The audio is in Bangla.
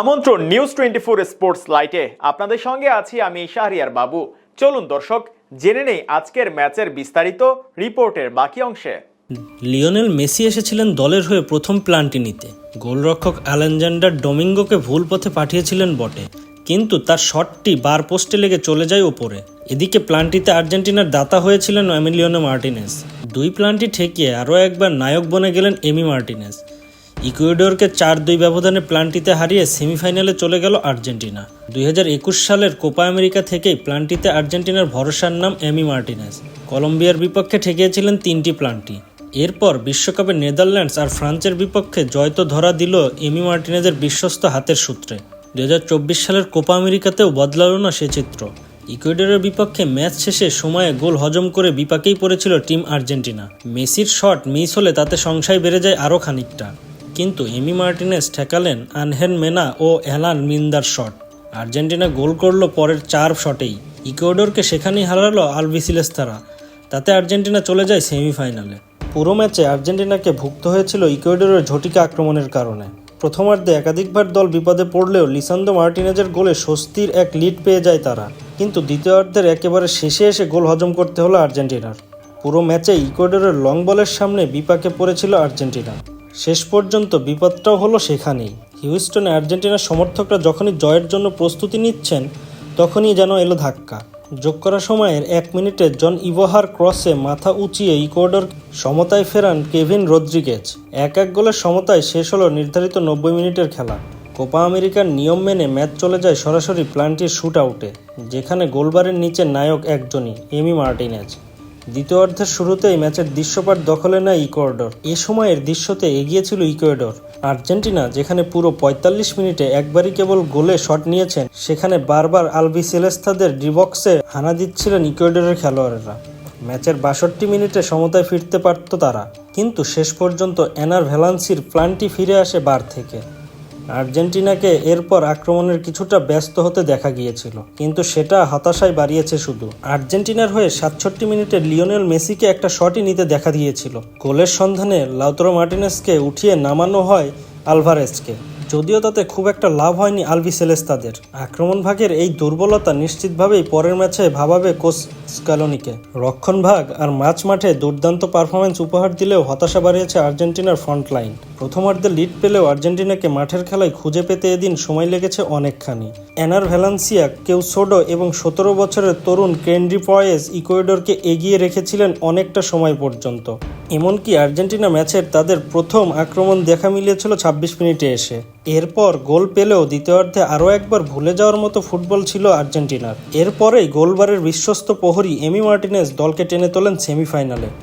আমন্ত্রণ নিউজ টোয়েন্টি ফোর স্পোর্টস লাইটে আপনাদের সঙ্গে আছি আমি শাহরিয়ার বাবু। চলুন দর্শক, জেনে নেই আজকের ম্যাচের বিস্তারিত রিপোর্টের বাকি অংশে। লিওনেল মেসি এসেছিলেন দলের হয়ে প্রথম প্লান্টি নিতে। গোলরক্ষক অ্যালেকজান্ডার ডোমিঙ্গোকে ভুল পথে পাঠিয়েছিলেন বটে। কিন্তু তার শটটি বার পোস্টে লেগে চলে যায় ওপরে। এদিকে প্লান্টিতে আর্জেন্টিনার দাতা হয়েছিলেন এমিলিয়নো মার্টিনেস। দুই প্লান্টি ঠেকিয়ে আরও একবার নায়ক বনে গেলেন এমি মার্টিনেস। ইকুয়েডরকে চার দুই ব্যবধানে প্লান্টিতে হারিয়ে সেমিফাইনালে চলে গেল আর্জেন্টিনা। দুই হাজার একুশ সালের কোপা আমেরিকা থেকেই প্লান্টিতে আর্জেন্টিনার ভরসার নাম এমি মার্টিনেস। কলম্বিয়ার বিপক্ষে ঠেকিয়েছিলেন তিনটি প্লান্টি এরপর বিশ্বকাপে নেদারল্যান্ডস আর ফ্রান্সের বিপক্ষে জয় তো ধরা দিল এমি মার্টিনেজের বিশ্বস্ত হাতের সূত্রে। দুই হাজার চব্বিশ সালের কোপা আমেরিকাতেও বদলালো না সে চিত্র। ইকুয়েডরের বিপক্ষে ম্যাচ শেষে সময়ে গোল হজম করে বিপাকেই পড়েছিল টিম আর্জেন্টিনা। মেসির শট মিস হলে তাতে সংশয় বেড়ে যায় আরও খানিকটা। কিন্তু এমি মার্টিনেস ঠেকালেন আনহেন মেনা ও Alan Minda shot. Argentina goal করল পরের চার শটেই। ইকুয়েডরকে সেখানেই হারালো আলভিসিলেস তারা তাতে আর্জেন্টিনা চলে যায় সেমিফাইনালে। পুরো ম্যাচে আর্জেন্টিনাকে ভুক্ত হয়েছিল ইকুয়েডরের ঝটিকা আক্রমণের কারণে। প্রথমার্ধে একাধিকবার দল বিপদে পড়লেও লিসান্দো মার্টিনেজের গোলে স্বস্তির এক লিড পেয়ে যায় তারা। কিন্তু দ্বিতীয়ার্ধের একেবারে শেষে এসে গোল হজম করতে হলো আর্জেন্টিনার। পুরো ম্যাচে ইকুয়েডরের লং বলের সামনে বিপাকে পড়েছিল আর্জেন্টিনা। শেষ পর্যন্ত বিপদটাও হলো সেখানেই। হিউস্টনে, আর্জেন্টিনার সমর্থকরা যখনই জয়ের জন্য প্রস্তুতি নিচ্ছেন, তখনই যেন এলো ধাক্কা। যোগ করা সময়ের এক মিনিটে জন ইভোহার ক্রসে মাথা উঁচিয়ে ইকুয়েডর সমতায় ফেরান কেভিন রদ্রিগেজ। এক এক গোলের সমতায় শেষ হলো নির্ধারিত নব্বই মিনিটের খেলা। কোপা আমেরিকার নিয়ম মেনে ম্যাচ চলে যায় সরাসরি প্লান্টির শুট আউটে, যেখানে গোলবারের নিচে নায়ক একজনই, এমি মার্টিনেজ। দ্বিতীয়ার্ধের শুরুতেই ম্যাচের দৃশ্যপাট দখলে নেয় ইকুয়েডর। এ সময়ের দৃশ্যতে এগিয়ে ছিল ইকুয়েডর। আর্জেন্টিনা, যেখানে পুরো পঁয়তাল্লিশ মিনিটে একবারই কেবল গোলে শট নিয়েছেন, সেখানে বারবার আলবি সেলেস্তাদের ডিবক্সে হানা দিচ্ছিলেন ইকুয়েডরের খেলোয়াড়েরা। ম্যাচের বাষট্টি মিনিটে সমতায় ফিরতে পারত তারা। কিন্তু শেষ পর্যন্ত এনার ভ্যালান্সির প্ল্যানটি ফিরে আসে বার থেকে। আর্জেন্টিনাকে এরপর আক্রমণের কিছুটা ব্যস্ত হতে দেখা গিয়েছিল, কিন্তু সেটা হতাশায় বাড়িয়েছে শুধু। আর্জেন্টিনার হয়ে সাতষট্টি মিনিটে লিওনেল মেসিকে একটা শটই নিতে দেখা দিয়েছিল। গোলের সন্ধানে লাউতরো মার্টিনেসকে উঠিয়ে নামানো হয় আলভারেজকে যদিও তাতে খুব একটা লাভ হয়নি আলভি সেলেস্তাদের। আক্রমণ ভাগের এই দুর্বলতা নিশ্চিতভাবেই পরের ম্যাচে ভাবাবে কোচ স্ক্যালোনিকে রক্ষণ ভাগ আর মাঝ মাঠে দুর্দান্ত পারফরমেন্স উপহার দিলেও হতাশা বাড়িয়েছে আর্জেন্টিনার ফ্রন্ট লাইন। প্রথমার্ধে লিড পেলেও আর্জেন্টিনাকে মাঠের খেলায় খুঁজে পেতে এদিন সময় লেগেছে অনেকখানি। এনার ভ্যালান্সিয়া কেউ সোডো এবং সতেরো বছরের তরুণ কেন্ড্রি পয়েস ইকুয়েডরকে এগিয়ে রেখেছিলেন অনেকটা সময় পর্যন্ত। এমনকি আর্জেন্টিনা ম্যাচের তাদের প্রথম আক্রমণ দেখা মিলিয়েছিল ছাব্বিশ মিনিটে এসে। এরপর গোল পেলেও দ্বিতীয়ার্ধে আরও একবার ভুলে যাওয়ার মতো ফুটবল ছিল আর্জেন্টিনার। এরপরেই গোলবারের বিশ্বস্ত প্রহরী এমি মার্টিনেস দলকে টেনে তোলেন সেমিফাইনালে।